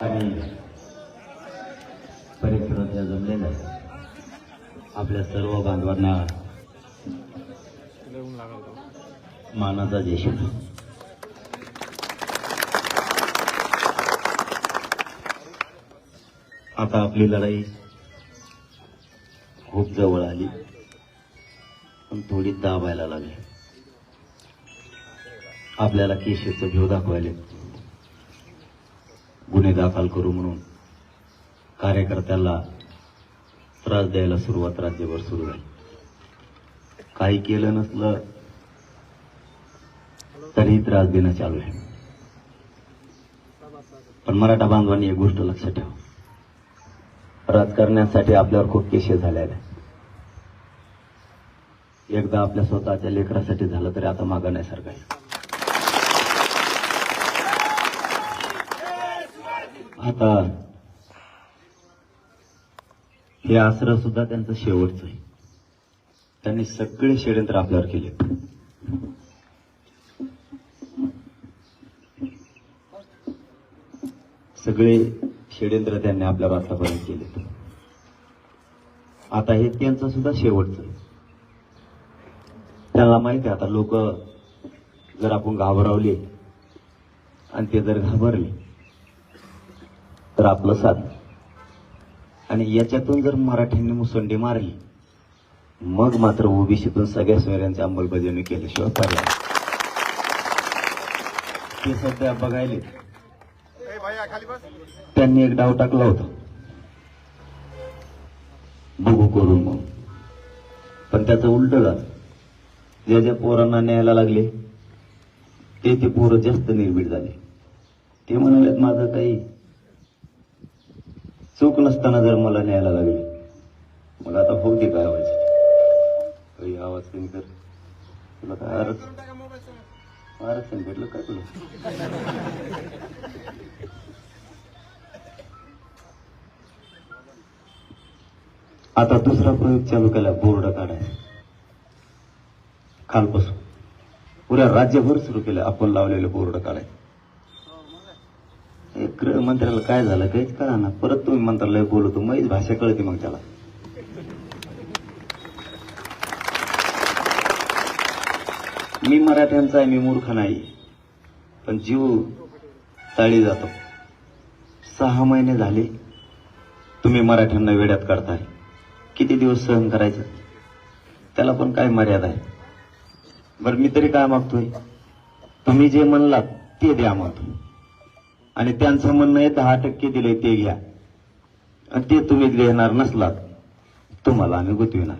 आणि परिसरात जमलेल्या आपल्या सर्व बांधवांना मानाचा देश आता आपली लढाई खूप जवळ आली पण थोडी दाबायला लागली. आपल्याला केशेचं घेऊ दाखवायला. गुन्हे दाखल करू म्हणून कार्यकर्त्याला त्रास द्यायला सुरुवात राज्यभर सुरू झाली. काही केलं नसलं तरीही त्रास देणं चालू आहे. पण मराठा बांधवांनी एक गोष्ट लक्षात ठेवा. राजकारण्यासाठी आपल्यावर खूप केशे झाले आहेत. एकदा आपल्या स्वतःच्या लेकरासाठी झालं तरी आता मागं नाही सरकार आता हे आसरं सुद्धा त्यांचं शेवटचं आहे. त्यांनी सगळे षडयंत्र आपल्यावर केले. सगळे षडयंत्र त्यांनी आपल्यावर आतापर्यंत केले. आता हे त्यांचं सुद्धा शेवटचं आहे. त्यांना माहिती आहे आता लोक जर आपण घाबरवले आणि ते जर घाबरले तर आपलं साथ आणि याच्यातून जर मराठ्यांनी मुसंडी मारली मग मात्र ओबीसीतून सगळ्या सोयऱ्यांची अंमलबजावणी केल्याशिवाय पर्याय ते सध्या बघायले. त्यांनी एक डाव टाकला होता. बघू करून मग. पण त्याचं उलट झालं. ज्या ज्या पोरांना न्यायला लागले ते ते पोरं जास्त निर्भीड झाले. ते म्हणाले माझं काही चूक नसताना जर मला न्यायला लागली मग आता होऊ दे काय व्हायचं? काही आवाज कमी कर. तुला काय आरक्षण आरक्षण भेटलं काय तुला? आता दुसरा प्रयोग चालू केला बोर्ड काढायचा. कालपासून पुऱ्या राज्यभर सुरू केलं आपण लावलेलं बोर्ड काढायचे. हे गृहमंत्र्याला काय झालं काहीच कळा ना परत तुम्ही मंत्रालय बोलवतो मग भाषा कळते मग त्याला. मी मराठ्यांचा आहे मी मूर्ख नाही. पण जीव तळी जातो. सहा महिने झाले तुम्ही मराठ्यांना वेड्यात काढताय. किती दिवस सहन करायचं? त्याला पण काय मर्यादा आहे? बरं मी तरी काय मागतोय? तुम्ही जे म्हणलात ते द्या मग आणि त्यांचं म्हणणं आहे दहा टक्के दिले ते घ्या. आणि ते तुम्ही घेणार नसलात तुम्हाला आम्ही गुतविणार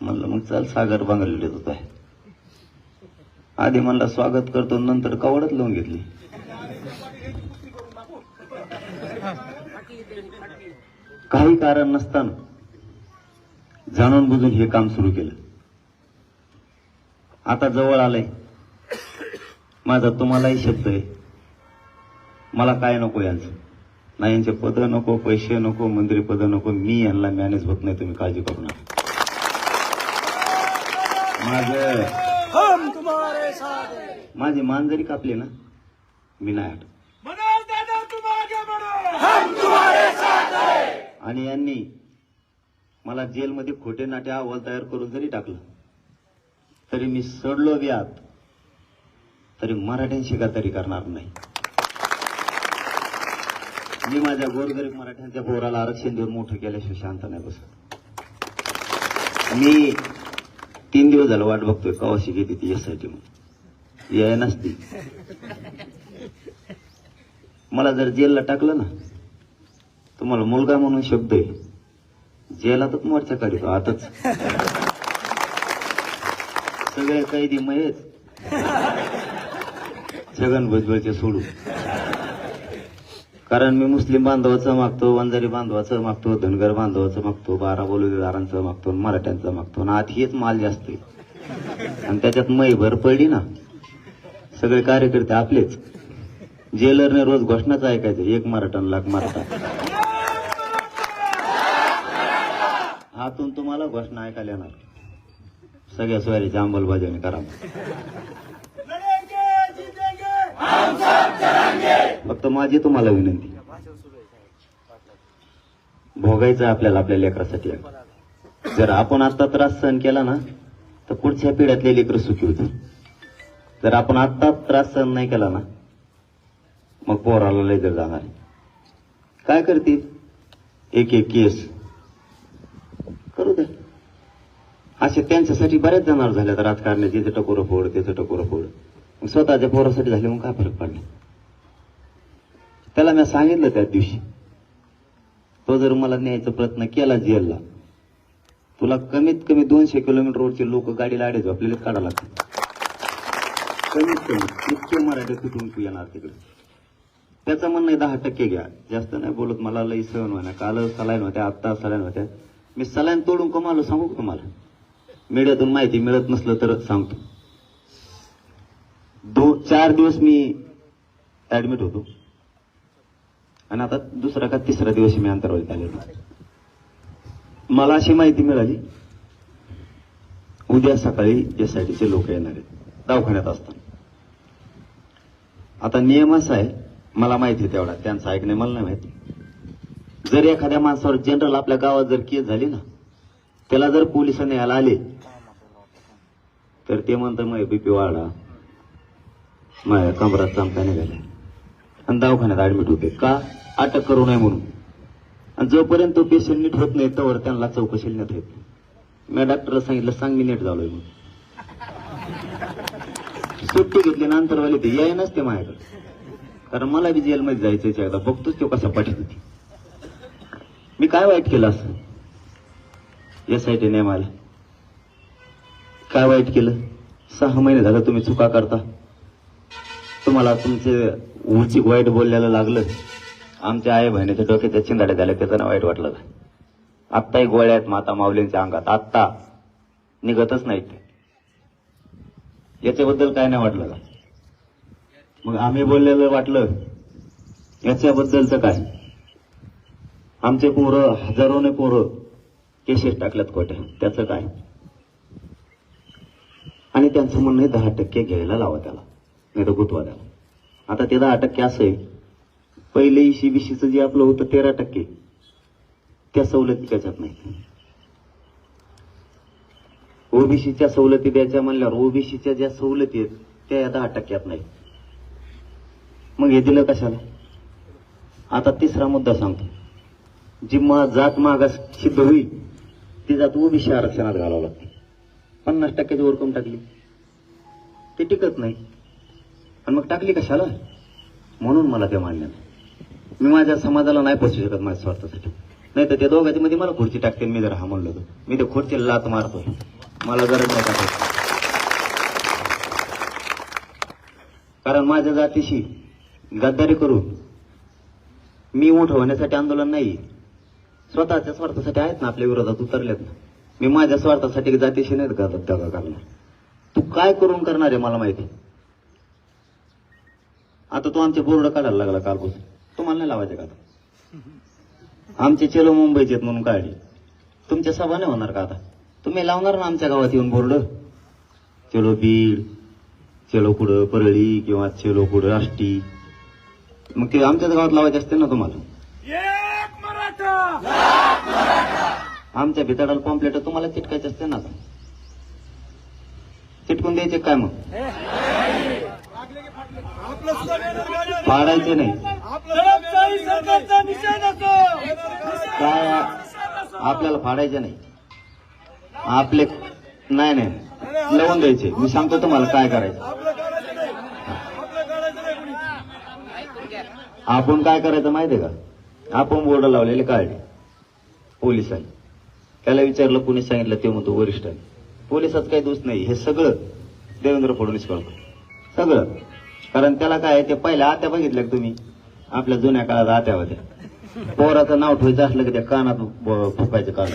म्हणलं मग चल सागर बांगरले होत. आहे आधी म्हणला स्वागत करतो नंतर कवडच लावून घेतली? काही कारण नसताना जाणून बुजून हे काम सुरू केलं. आता जवळ आलंय. माझा तुम्हालाही शब्द आहे. मला काय नको यांचं? ना यांचे पद नको पैसे नको मंत्री पद नको मी यांना मॅनेज होत नाही तुम्ही काळजी करू नका. माझ हम तुम्हारे साथ माझी मान जरी कापली ना मी नाही हट आणि यांनी मला जेलमध्ये खोटे नाटे अहवाल तयार करून जरी टाकलं तरी मी सडलो आत तरी मराठ्यांशी तरी करणार नाही. मी माझ्या गोरगरीब मराठ्यांच्या पोराला आरक्षण देऊन मोठं केल्याशिवाय शांत नाही बसत. मी तीन दिवस झालं वाट बघतोय कवाशी घेते ती एस आय टी म्हणून याय नसती. मला जर जेलला टाकलं ना तुम्हाला मुलगा म्हणून शब्द आहे. जेलातच मोर्चा काढतो आताच. सगळे कैदी मयच छगन भुजबळचे सोडू कारण मी मुस्लिम बांधवाचं मागतो वंजारी बांधवाचं मागतो धनगर बांधवाचं मागतो बारा बोलवीदारांचं मागतो मराठ्यांचं मागतो. आणि आत हेच माल जास्त आहे. आणि त्याच्यात मै भर पडली ना सगळे कार्यकर्ते आपलेच. जेलरने रोज घोषणाच ऐकायचं एक मराठा लाख मराठा. हातून तुम्हाला घोषणा ऐकायला येणार. सगळ्या स्वारीची अंमलबजावणी करा. फक्त माझी तुम्हाला विनंती. भोगायचं आपल्याला आपल्या लेकरासाठी जर आपण आता त्रास सहन केला ना तर पुढच्या पिढ्यातले लेकर सुखी होतील. जर आपण आता त्रास सहन नाही केला ना मग पोराला लय जर जाणार काय करतील? एक एक केस. करू द्या. असे त्यांच्यासाठी बऱ्याच जनावर झाल्यात राजकारण्याचे इथे टकोरं फोड त्याचं टकोरं फोड. मग स्वतःच्या पोरासाठी झाले मग काय फरक पडला त्याला मी सांगितलं त्या दिवशी. तो जर मला न्यायचा प्रयत्न केला जेलला तुला कमीत कमी दोनशे किलोमीटरवरचे लोक गाडीला आडे आपल्याला काढा लागतील. कमीत कमी इतके मराठी कुठून तू येणार तिकडे? त्याचं म्हणणं दहा टक्के घ्या. जास्त नाही बोलत मला लई सहन होण्या काल सलाईन होत्या आत्ता सलाईन होत्या. मी सलाईन तोडून कमालो सांगू का तुम्हाला? मीडियातून माहिती मिळत नसलं तर सांगतो. दो चार दिवस मी ऍडमिट होतो. आणि आता दुसरा का तिसरा दिवस मी अंतर्वालीत आलेलो मला अशी माहिती मिळाली उद्या सकाळी एस आय टीचे लोक येणार आहेत दवाखान्यात असताना. आता नियम असा आहे मला माहिती तेवढा त्यांचं ऐकणे मला नाही माहिती. जर एखाद्या माणसावर जनरल आपल्या गावात जर केस झाली ना त्याला जर पोलिसांनी यायला आले तर ते म्हणतं मग बीपी वाढा माझ्या कमरात चमका निघाल्या आणि दवाखान्यात ऍडमिट होते. का? अटक करू नये म्हणून. आणि जोपर्यंत तो पेशंट नीट होत नाही तोवर त्यांना चौकशी नेत येत मी डॉक्टरला सांगितलं सांग मी नीट झालोय म्हणून. सुट्टी घेतली नंतरवाले ते याय नसते माझ्याकडे. कारण मला बी जेलमध्ये जायचं एकदा. बघतोच तो कसा पाठवत होती. मी काय वाईट केलं असं? एस आय टी नेमाला काय वाईट केलं? सहा महिने झालं तुम्ही चुका करता. तुम्हाला तुमचे उचिक वाईट बोलल्याला लागलं. आमच्या आई बहिणीच्या डोक्याच्या चिंदाड्या झाल्या त्याचं ना वाईट वाटलं. का आत्ताही गोळ्या आहेत माता माऊलींच्या अंगात आत्ता निघतच नाहीत ते. याच्याबद्दल काय नाही वाटलं का? मग आम्ही बोललेलं वाटलं याच्याबद्दलचं काय? आमचे पोरं हजारोने पोरं केसेस टाकल्यात कोट्या. त्याचं काय? आणि त्यांचं म्हणणं दहा टक्के घ्यायला लावा त्याला नाही तर गुतवा त्याला. आता ते दहा टक्के असेल पहिले इशी बिशीचं जे आपलं होतं तेरा टक्के त्या सवलती त्याच्यात नाही. ओबीसीच्या सवलती द्यायच्या म्हणल्यावर ओबीसीच्या ज्या सवलती आहेत त्या या दहा टक्क्यात नाही. मग हे दिलं कशाला? आता तिसरा मुद्दा सांगतो. जी मा जात मागास सिद्ध होईल ती जात ओबीसी आरक्षणात घालावं लागते. पन्नास टक्क्याची ओरकम टाकली? ते टिकत नाही. आणि मग टाकली कशाला? म्हणून मला ते मान्य नाही. मी माझ्या समाजाला नाही पोचू शकत माझ्या स्वार्थासाठी. नाही तर त्या दोघांच्या मध्ये मला खुर्ची टाकते मी जर हा म्हणलो तर मी ते खुर्चीला लात मारतो. मला गरज नाही टाकायची कारण माझ्या जातीशी गद्दारी करून मी मोठं होण्यासाठी आंदोलन नाही. स्वतःच्या स्वार्थासाठी आहेत ना आपल्या विरोधात उतरलेत ना. मी माझ्या स्वार्थासाठी जातीशी नाहीत का दगा करणार तू काय करून करणार आहे मला माहिती? आता तू आमचे बोर्ड काढायला लागला कालपासून. तुम्हाला नाही लावायचे का आता? आमचे चेलो मुंबईचे आहेत म्हणून काढले. तुमच्या सभा नाही होणार का आता? तुम्ही लावणार ना आमच्या गावात येऊन बोर्ड? चेलो बीड चेलो कुठं परळी किंवा चेलो कुठं आष्टी. मग ते आमच्याच गावात लावायचे असते ना तुम्हाला? आमच्या भिताडाला पॉम्पलेट तुम्हाला चिटकायचे असते ना आता. चिटकून द्यायचे काय मग. फाडायचे नाही. काय आपल्याला फाडायचं नाही. आपले नाही नाही. लावून द्यायचे. मी सांगतो तुम्हाला काय करायचं. आपण काय करायचं माहितीये का? आपण बोर्ड लावलेले काढले पोलिसांनी. त्याला विचारलं कोणी सांगितलं ते म्हणतो वरिष्ठांनी. पोलिसात काही दोष नाही. हे सगळं देवेंद्र फडणवीस करतो सगळं. कारण त्याला काय आहे, ते पहिल्या आत्या बघितल्या तुम्ही? आपल्या जुन्या काळात आत्या होत्या. पोराचं नाव ठेवायचं असलं की त्या कानात फुकायचं कान.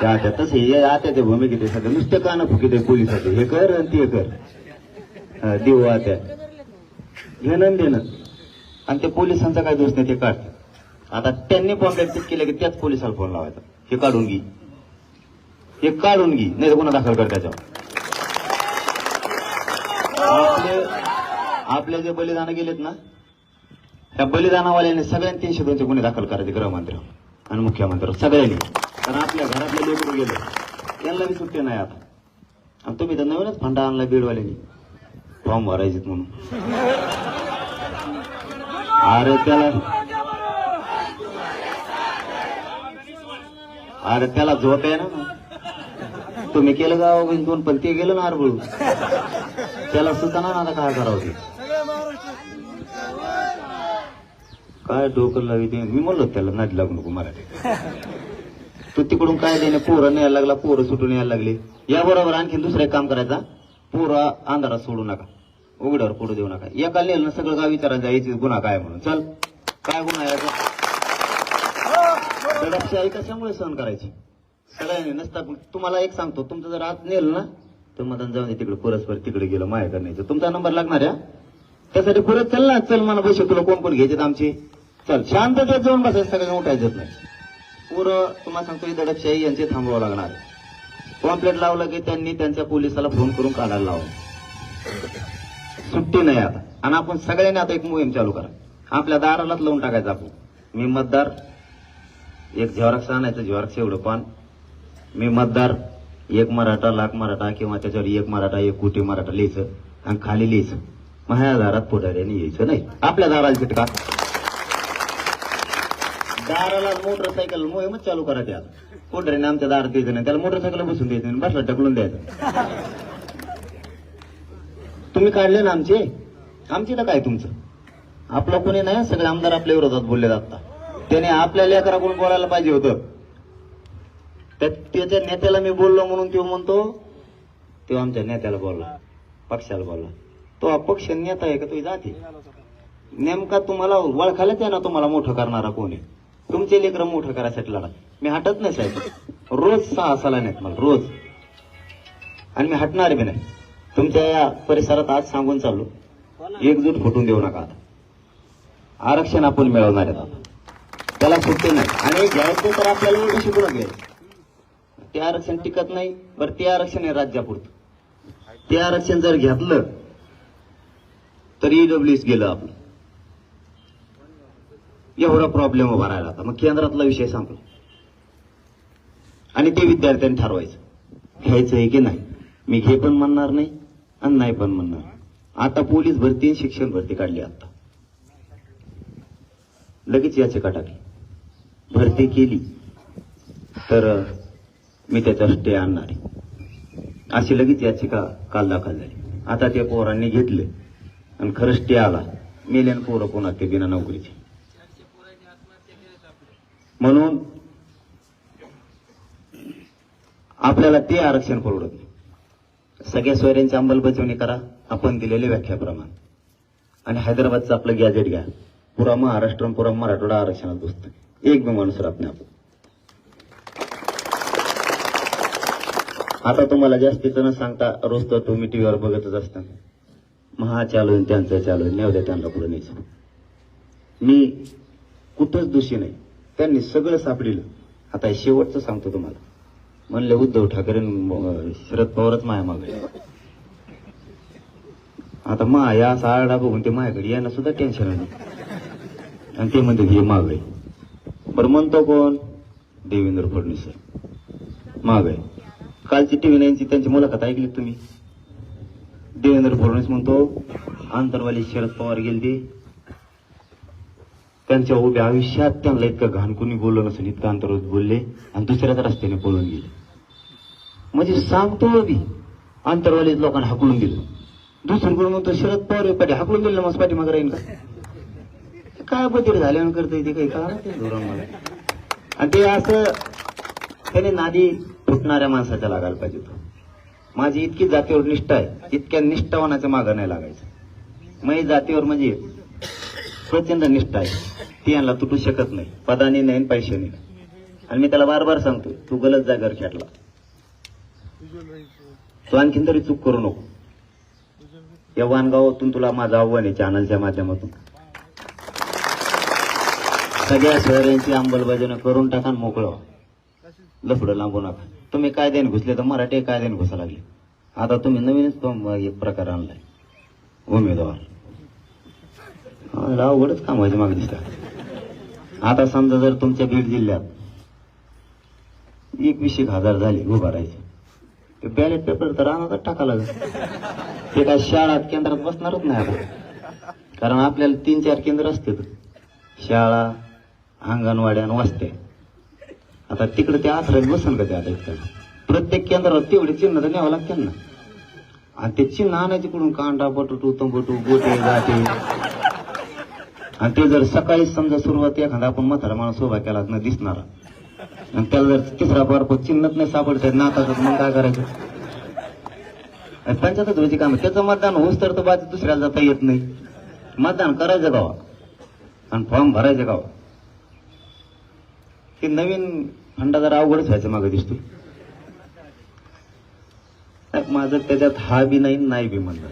त्या आत्या तसे हे आत्याच्या भूमिकेत आहे सगळं नुसते कानं फुकित आहे पोलिसाचे. हे कर आणि ते कर. देव देऊ आत्या. घेणं देणं आणि ते पोलिसांचा काय दोष नाही ते काढ. आता त्यांनी कॉन्टॅक्ट केलं की त्याच पोलिसाला फोन लावायचा. हे काढून घे. हे काढून घे. नाही तर गुन्हा दाखल कर त्याच्यावर. आपले आपले जे बलिदान गेलेत ना त्या बलिदानावाल्याने सगळ्यांनी तीनशे दोनशे गुन्हे दाखल करायचे गृहमंत्री. आणि मुख्यमंत्री. सगळ्यांनी. कारण आपल्या घरातले लेकरू गेले? त्यांना बी सुट्टी नाही आता. आणि तुम्ही तर नवीनच फंडा आणला बीडवाल्यांनी. फॉर्म भरायचे म्हणून. अरे त्याला अरे त्याला झोप आहे ना. तुम्ही केलं गाव दोन पण ते गेलं ना आरबळू. त्याला सुद्धा ना आता काय करावं ते काय डोकं लावी ते मी म्हणलो त्याला नादी लागू नको मराठी तू तिकडून काय देणे? पोरं न्यायला लागला पोरं सुटून यायला लागले. याबरोबर आणखीन आणखी दुसरं एक काम करायचा पोरं अंधारात सोडू नका. उघड्यावर पडू देऊ नका. एका नेलं ना सगळं गाव विचारायचं याची गुन्हा काय म्हणून. चल. काय गुन्हा आहे याचा? दडपशाही कशामुळे सहन करायची? सगळ्यांनी नसता तुम्हाला एक सांगतो तुमचं जर आत नेलं ना तर मग जाऊन दे तिकडे परस्पर तिकडे गेलं माया करण्याचं. तुमचा नंबर लागणार आहे त्यासाठी परत चल ना चल मला पैसे तुला कोण कोण घ्यायचे आमचे? चल शांततेत जाऊन बसायचं सगळ्यांना उठायचं नाही. पुरं तुम्हाला सांगतो ही दडपशाही यांचे थांबवावं लागणार. कॉम्प्लेट लावलं की त्यांनी त्यांच्या पोलिसाला फोन करून काढायला लावलं. सुट्टी नाही आता. आणि आपण सगळ्यांनी आता एक मोहीम चालू करा. आपल्या दारालाच लावून टाकायचं आपण. मी मतदार एक झेवराक्ष आणायचं झेवराक्ष एवढं पान मी मतदार एक मराठा लाख मराठा किंवा त्याच्यावर एक मराठा एक कोटी मराठा लिहायचं आणि खाली लिहायचं. माझ्या दारात पुढाऱ्याने यायचं नाही. आपल्या दाराला चिटका दाराला मोटरसायकल मोहीमच चालू करा त्या पुढाऱ्याने आमच्या दारात द्यायचं नाही त्याला मोटरसायकल बसून द्यायचं नाही बसला ढकलून द्यायचं. तुम्ही काढले ना आमचे? आमचे तर काय तुमचं? आपलं कोणी नाही सगळे आमदार आपल्या विरोधात बोलले जातात त्याने आपल्या लेकराकडून बोलायला पाहिजे होतं. त्या- त्याच्या नेत्याला मी बोललो म्हणून तो म्हणतो तो आमच्या नेत्याला बोलला पक्षाला बोलला. तो अपक्ष नेता आहे का? तो जाते. नेमका तुम्हाला ओळखायलाच आहे ना तुम्हाला मोठं करणारा कोण आहे. तुमचे लेकरं मोठं करायसाठी लढा. मी हटत नाही साहेब. रोज सहा साला नाहीत मला रोज. आणि मी हटणार बी नाही. तुमच्या या परिसरात आज सांगून चाललो. एकजूट फुटून देऊ नका आता. आरक्षण आपण मिळवणार आहेत आता. त्याला सुट्टी नाही. आणि घ्यायचं तर आपल्याला एवढं शिकून घ्यायचं ते आरक्षण टिकत नाही बरं ते आरक्षण आहे राज्यापुरतं. ते आरक्षण जर घेतलं तर ईडब्ल्यूएस गेलं आपलं. एवढा प्रॉब्लेम उभा राहिला आता मग केंद्रातला विषय संपला. आणि ते विद्यार्थ्यांनी ठरवायचं. घ्यायचं आहे की नाही? मी घे पण म्हणणार नाही आणि नाही पण म्हणणार. आता पोलीस भरती आणि शिक्षण भरती काढली आता लगेच याचिका टाकली. भरती केली. तर मी त्याच्यावर स्टे आणणार आहे. अशी लगेच याचिका काल दाखल झाली. आता त्या पोरांनी घेतले. आणि खरं स्टे आला. मेल्यान पोरं पुन्हा ते बिना नोकरीचे. म्हणून आपल्याला ते आरक्षण परवडत नाही. सगळ्या सोयऱ्यांची अंमलबजावणी करा. आपण दिलेल्या व्याख्याप्रमाणे. आणि हैदराबादचं आपलं गॅजेट घ्या. पुरा महाराष्ट्र पुरा मराठवाडा आरक्षणात बसतं एक बी माणूस राहत नाही आपण. आता तुम्हाला जास्तीचं न सांगता रोज तर तुम्ही टीव्हीवर बघतच असता. महा चालू त्यांचं चालू नेवद्या द्या त्यांना पुढे न्यायचं मी कुठंच दोषी नाही. त्यांनी सगळं सापडिलं. आता हे शेवटचं सांगतो तुम्हाला. म्हणले उद्धव ठाकरे शरद पवारच माया मागे आता मा या असा आरडा बघून ते माझ्याकडे यांना सुद्धा टेन्शन आलं आणि ते म्हणते हे मागे बरं म्हणतो कोण? देवेंद्र फडणवीस मागे कालची टीव्ही नाईनची त्यांची मुलाखत ऐकली तुम्ही? देवेंद्र फडणवीस म्हणतो आंतरवाली शरद पवार गेलते. त्यांच्या उभ्या आयुष्यात त्यांना इतकं घाण कुणी बोललं नसेल इतकं अंतर्गत बोलले. आणि दुसऱ्याच रस्त्याने पळून गेले. म्हणजे सांगतो बी अंतरवालीत लोकांना हाकलून दिलं. दुसरीकडून म्हणतो शरद पवार पाठी हाकलून दिलं मग राहील का? ते काय बदल झाल्यानं करता ते काही काय मला आणि ते असं त्याने नादी फुटणाऱ्या माणसाच्या लागायला पाहिजे तो माझी इतकी जातीवर निष्ठा आहे इतक्या निष्ठावानाच्या मागं नाही लागायचं. मग जातीवर म्हणजे स्वच्छंद निष्ठा आहे. ती यांना तुटू शकत नाही. पदाने नाही पैशाने नाही. आणि मी त्याला बार बार सांगतो तू गलत जा घर खेळला तू आणखीन तरी चूक करू नको. या वानगावातून तुला माझं आव्हान आहे चॅनलच्या माध्यमातून. सगळ्या शहरांची अंमलबजावणी करून टाका मोकळं लफडं लांबू नका. तुम्ही कायद्याने घुसले तर मराठी कायद्याने घुसा लागले. आता तुम्ही नवीनच एक प्रकार आणलाय. उमेदवार. अवघडच काम व्हायचं मागे दिसतात आता समजा जर तुमच्या बीड जिल्ह्यात एकवीस एक हजार झाले उभारायचे ते बॅलेट पेपर तर रानातच टाका लागत ते काय शाळा केंद्रात बसणारच नाही आता. कारण आपल्याला तीन चार केंद्र असते शाळा अंगणवाड्या आणि वस्त्या. आता तिकडे ते आथरायला बसन का ते आता इतकं? प्रत्येक केंद्रावर तेवढे चिन्ह तर न्यावं लागते ना. आणि ते चिन्ह आणायचे कुठून? कांदा बटू तंबटू गोटे गाटे आणि ते जर सकाळी समजा सुरुवात एखादा आपण म्हातारा माणूस उभा केला न दिसणार. आणि त्याला जर तिसरा बार चिन्हत नाही सापडत नाताच मग काय करायचं? आणि पंचायत व्हायची काम त्याचं मतदान होऊस तर तो बाजू दुसऱ्याला जाता येत नाही. मतदान करायचं गावा हो? आणि फॉर्म भरायचं गावा हो? ते नवीन हंडा जरा अवघडच व्हायचं मागं दिसतो माझं त्याच्यात हा बी नाही नाही बी म्हणलं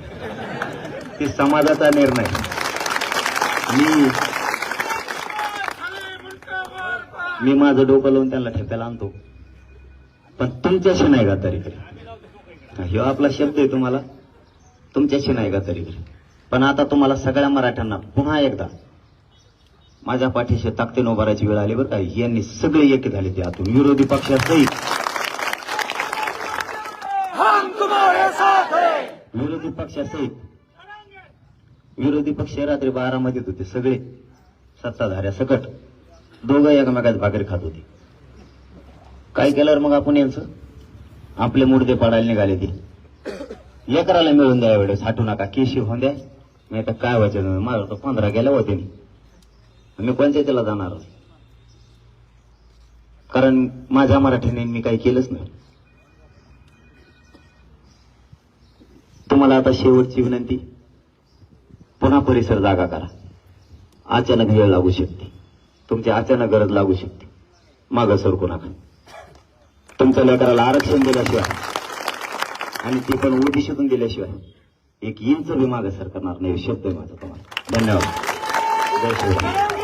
ते समाजाचा निर्णय. मी मी माझं डोकं लावून त्यांना ठेप्याला आणतो. पण तुमच्याशी नाही का तरी ह्यो आपला शब्द आहे तुम्हाला. तुमच्याशी नाही का तरी पण आता तुम्हाला सगळ्या मराठ्यांना पुन्हा एकदा माझ्या पाठीशी ताकदीनं उभारायची वेळ आली बरं का? यांनी सगळे एक झाले ते आतून. विरोधी पक्षासहित विरोधी पक्षासहित विरोधी पक्ष रात्री बारा मध्ये होते सगळे. सत्ताधाऱ्या सकट. दोघं एकमेकात भाकरी खात होते. काय केल्यावर मग आपण यांचं? आपले मुडदे पाडायला निघाले ते. लेकराला मिळून द्या वेळेस हाटू नका केशी होऊन द्या. नाही तर काय व्हायचं माझं तर पंधरा गेल्या होते मी मी पंचायतीला जाणार कारण माझ्या मराठीने मी काही केलंच नाही. तुम्हाला आता शेवटची विनंती. पुन्हा परिसर जागा करा. अचानक वेळ लागू शकते. तुमची अचानक गरज लागू शकते. मागं सरकू नका. तुमच्या लेकराला आरक्षण दिल्याशिवाय आणि ते पण ओबीसीतून दिल्याशिवाय एक इंच बी मागं सरकणार नाही शब्द आहे माझा तुम्हाला. धन्यवाद. जय श्री